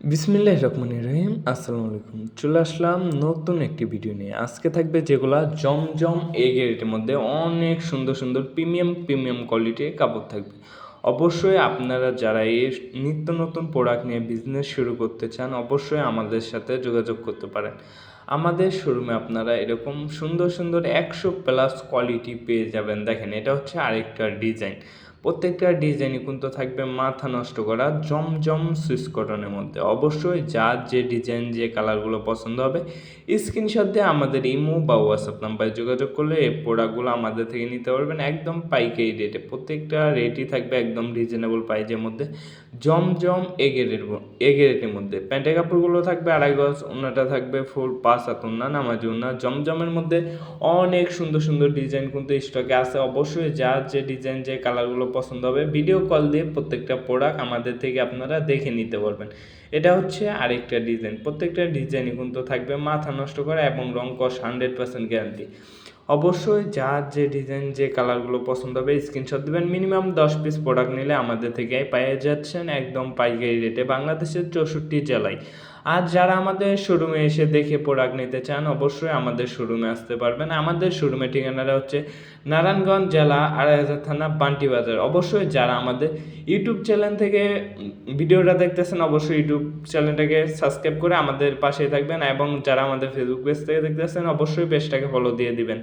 বিসমিল্লাহ রহমান রহিম, আসসালামু আলাইকুম। চলে আসলাম নতুন একটি ভিডিও নিয়ে। আজকে থাকবে যেগুলা জমজম এই গ্রেডের মধ্যে অনেক সুন্দর সুন্দর প্রিমিয়াম প্রিমিয়াম কোয়ালিটির কাপড় থাকবে। অবশ্যই আপনারা যারা এই নিত্য নতুন প্রোডাক্ট নিয়ে বিজনেস শুরু করতে চান, অবশ্যই আমাদের সাথে যোগাযোগ করতে পারেন। আমাদের শোরুমে আপনারা এরকম সুন্দর সুন্দর একশো প্লাস কোয়ালিটি পেয়ে যাবেন। দেখেন, এটা হচ্ছে আরেকটা ডিজাইন প্রত্যেকটা ডিজাইনই কিন্তু থাকবে মাথা নষ্ট করা জমজম সুইচ কটনের মধ্যে। অবশ্যই যার যে ডিজাইন যে কালারগুলো পছন্দ হবে স্ক্রিনশট দিয়ে আমাদের ইমো বা হোয়াটসঅ্যাপ নাম্বারে যোগাযোগ করলে এই প্রোডাক্টগুলো আমাদের থেকে নিতে পারবেন একদম পাইকারি রেটে প্রত্যেকটা রেটই থাকবে একদম রিজনেবল প্রাইজের মধ্যে, জমজম এগেরের এগেরেটের মধ্যে। প্যান্টের কাপড়গুলো থাকবে আড়াই গজ ওনাটা থাকবে ফুল পাঁচ হাত উন্না নামাজি উন্না জমজমের মধ্যে অনেক সুন্দর সুন্দর ডিজাইন কিন্তু স্টকে আছে। অবশ্যই যার যে ডিজাইন যে কালারগুলো পছন্দ হবে। ভিডিও কল দিয়ে প্রত্যেকটা প্রোডাক্ট আমাদের থেকে আপনারা দেখে নিতে পারবেন। এটা হচ্ছে আরেকটা ডিজাইন প্রত্যেকটা ডিজাইনই কিন্তু থাকবে মাথা নষ্ট করা এবং রং কস হান্ড্রেড পার্সেন্ট গ্যারান্টি অবশ্যই যার যে ডিজাইন যে কালারগুলো পছন্দ হবে স্ক্রিনশট দেবেন। মিনিমাম দশ পিস প্রোডাক্ট নিলে আমাদের থেকে পেয়ে যাচ্ছেন একদম পাইকারি রেটে বাংলাদেশের চৌষট্টি জেলায়। আর যারা আমাদের শোরুমে এসে দেখে প্রোডাক্ট নিতে চান, অবশ্যই আমাদের শোরুমে আসতে পারবেন। আমাদের শোরুমের ঠিকানাটা হচ্ছে নারায়ণগঞ্জ জেলা আড়াইহাজার থানা বান্টি বাজার। অবশ্যই যারা আমাদের ইউটিউব চ্যানেল থেকে ভিডিওটা দেখতেছেন, অবশ্যই ইউটিউব চ্যানেলটাকে সাবস্ক্রাইব করে আমাদের পাশে থাকবেন এবং যারা আমাদের ফেসবুক পেজ থেকে দেখতেছেন, অবশ্যই পেজটাকে ফলো দিয়ে দিবেন।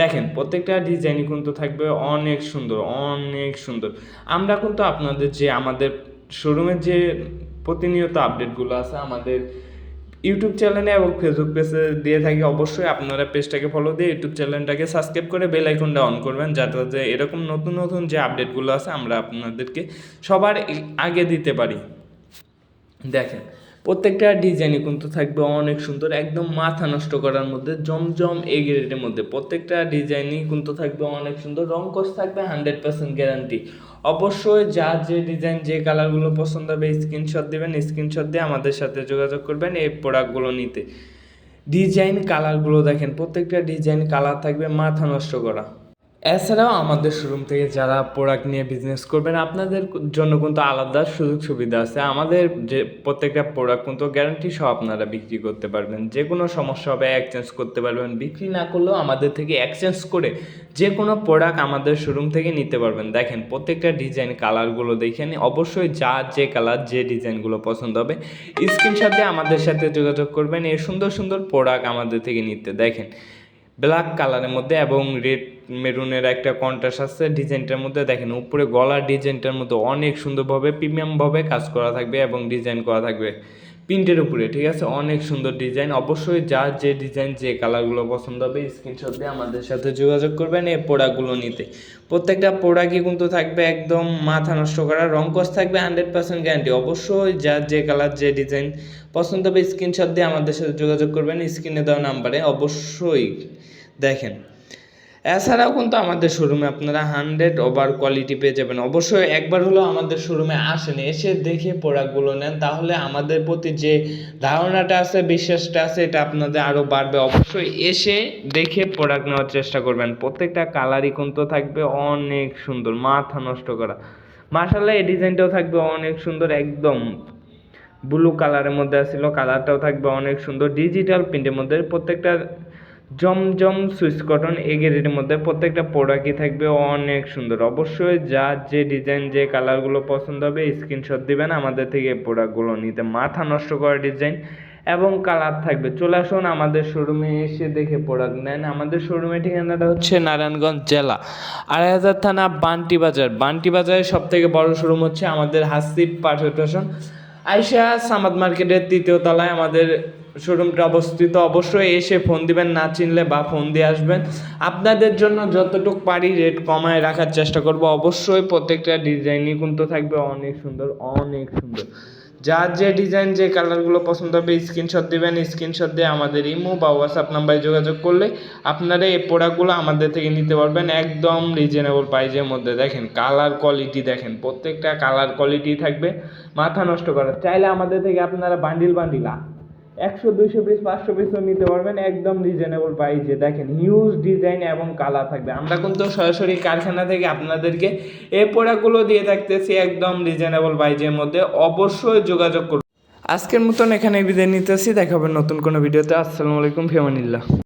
দেখেন, প্রত্যেকটা ডিজাইনই কিন্তু থাকবে অনেক সুন্দর অনেক সুন্দর। আমরা কিন্তু আপনাদের যে আমাদের শোরুমের যে প্রতিনিয়ত আপডেটগুলো আছে আমাদের ইউটিউব চ্যানেলে এবং ফেসবুক পেজে দিয়ে থাকি। অবশ্যই আপনারা পেজটাকে ফলো দিয়ে ইউটিউব চ্যানেলটাকে সাবস্ক্রাইব করে বেল আইকনটা অন করবেন, যাতে যে এরকম নতুন নতুন যে আপডেটগুলো আছে আমরা আপনাদেরকে সবার আগে দিতে পারি। দেখেন প্রত্যেকটা ডিজাইনই কিন্তু থাকবে অনেক সুন্দর, একদম মাথা নষ্ট করার মধ্যে, জমজম এই গ্রেডের মধ্যে। প্রত্যেকটা ডিজাইনই কিন্তু থাকবে অনেক সুন্দর, রং কস থাকবে হান্ড্রেড পার্সেন্ট গ্যারান্টি অবশ্যই যার যে ডিজাইন, যে কালারগুলো পছন্দ হবে স্ক্রিনশট দেবেন স্ক্রিনশট দিয়ে আমাদের সাথে যোগাযোগ করবেন এই প্রোডাক্টগুলো নিতে। ডিজাইন কালারগুলো দেখেন, প্রত্যেকটা ডিজাইন কালার থাকবে মাথা নষ্ট করা। এছাড়াও আমাদের শোরুম থেকে যারা প্রোডাক্ট নিয়ে বিজনেস করবেন, আপনাদের জন্য কিন্তু আলাদা সুযোগ সুবিধা আছে। আমাদের যে প্রত্যেকটা প্রোডাক্ট কিন্তু গ্যারান্টি সহ আপনারা বিক্রি করতে পারবেন। যে কোনো সমস্যা হবে এক্সচেঞ্জ করতে পারবেন। বিক্রি না করলেও আমাদের থেকে এক্সচেঞ্জ করে যে কোনো প্রোডাক্ট আমাদের শোরুম থেকে নিতে পারবেন। দেখেন, প্রত্যেকটা ডিজাইন কালারগুলো দেখেন। অবশ্যই যা যে কালার যে ডিজাইনগুলো পছন্দ হবে স্ক্রিনশট আমাদের সাথে যোগাযোগ করবেন। এই সুন্দর সুন্দর প্রোডাক্ট আমাদের থেকে নিতে। দেখেন ব্ল্যাক কালারের মধ্যে এবং রেড মেরুনের একটা কন্ট্রাস্ট আছে। ডিজাইনটার মধ্যে দেখেন, উপরে গলার ডিজাইনটার মধ্যে অনেক সুন্দরভাবে প্রিমিয়ামভাবে কাজ করা থাকবে এবং ডিজাইন করা থাকবে। প্রিন্টের উপরে, ঠিক আছে? অনেক সুন্দর ডিজাইন অবশ্যই যার যে ডিজাইন যে কালারগুলো পছন্দ হবে স্ক্রিনশট দিয়ে আমাদের সাথে যোগাযোগ করবেন এই প্রোডাক্টগুলো নিতে। প্রত্যেকটা প্রোডাক্টই কিন্তু থাকবে একদম মাথা নষ্ট করা, রং কস থাকবে হান্ড্রেড পার্সেন্ট গ্যারান্টি অবশ্যই যার যে কালার যে ডিজাইন পছন্দ হবে স্ক্রিনশট দিয়ে আমাদের সাথে যোগাযোগ করবেন স্ক্রিনে দেওয়া নাম্বারে অবশ্যই দেখেন। এছাড়াও কিন্তু আমাদের শোরুমে আপনারা হান্ড্রেড ওভার কোয়ালিটি পেয়ে যাবেন। অবশ্যই একবার হলেও আমাদের শোরুমে আসেন, এসে দেখে প্রোডাক্টগুলো নেন। তাহলে আমাদের প্রতি যে ধারণাটা আছে, বিশ্বাসটা আছে, এটা আপনাদের আরও বাড়বে। অবশ্যই এসে দেখে প্রোডাক্ট নেওয়ার চেষ্টা করবেন। প্রত্যেকটা কালারই কিন্তু থাকবে অনেক সুন্দর, মাথা নষ্ট করা। মার্শাল্লাহ এই ডিজাইনটাও থাকবে অনেক সুন্দর, একদম ব্লু কালারের মধ্যে আসছিল কালারটাও থাকবে অনেক সুন্দর। ডিজিটাল প্রিন্টের মধ্যে প্রত্যেকটা জমজম সুইচ কটন এগেরের মধ্যে প্রত্যেকটা প্রোডাক্টই থাকবে অনেক সুন্দর। অবশ্যই যার যে ডিজাইন যে কালারগুলো পছন্দ হবে স্ক্রিনশট দিবেন আমাদের থেকে প্রোডাক্টগুলো নিতে। মাথা নষ্ট করা ডিজাইন এবং কালার থাকবে। চলে আসুন আমাদের শোরুমে এসে দেখে প্রোডাক্ট নেন। আমাদের শোরুমের ঠিকানাটা হচ্ছে নারায়ণগঞ্জ জেলা আড়াই হাজার থানা বান্টি বাজার। বান্টি বাজারের সব থেকে বড় শোরুম হচ্ছে আমাদের হাসিব পারফেকশন আইসা সামাদ মার্কেটের তৃতীয় তলায় আমাদের শোরুমটা অবস্থিত। অবশ্যই এসে ফোন দিবেন, না চিনলে বা ফোন দিয়ে আসবেন। আপনাদের জন্য যতটুক পারি রেট কমায় রাখার চেষ্টা করব। অবশ্যই প্রত্যেকটা ডিজাইনই কিন্তু থাকবে অনেক সুন্দর অনেক সুন্দর। যার যে ডিজাইন যে কালারগুলো পছন্দ হবে স্ক্রিনশট দেবেন স্ক্রিনশট দিয়ে আমাদের ইমো বা হোয়াটসঅ্যাপ নাম্বারে যোগাযোগ করলে আপনারা এই প্রোডাক্টগুলো আমাদের থেকে নিতে পারবেন একদম রিজনেবল প্রাইজের মধ্যে। দেখেন কালার কোয়ালিটি দেখেন, প্রত্যেকটা কালার কোয়ালিটি থাকবে, মাথা নষ্ট করার চাইলে আমাদের থেকে আপনারা বান্ডিল বান্ডিল একশো, দুইশো পিস পাঁচশো পিসও নিতে পারবেন, একদম রিজনেবল প্রাইসে দেখেন হিউজ ডিজাইন এবং কালার থাকবে। আমরা কিন্তু সরাসরি কারখানা থেকে আপনাদেরকে এই প্রোডাক্টগুলো দিয়ে থাকতেছি একদম রিজনেবল প্রাইসের মধ্যে। অবশ্যই যোগাযোগ করুন। আজকের মতন এখানে বিদায় নিতেছি। দেখা হবে নতুন কোনো ভিডিওতে। আসসালামু আলাইকুম ফিয়ামানিল্লাহ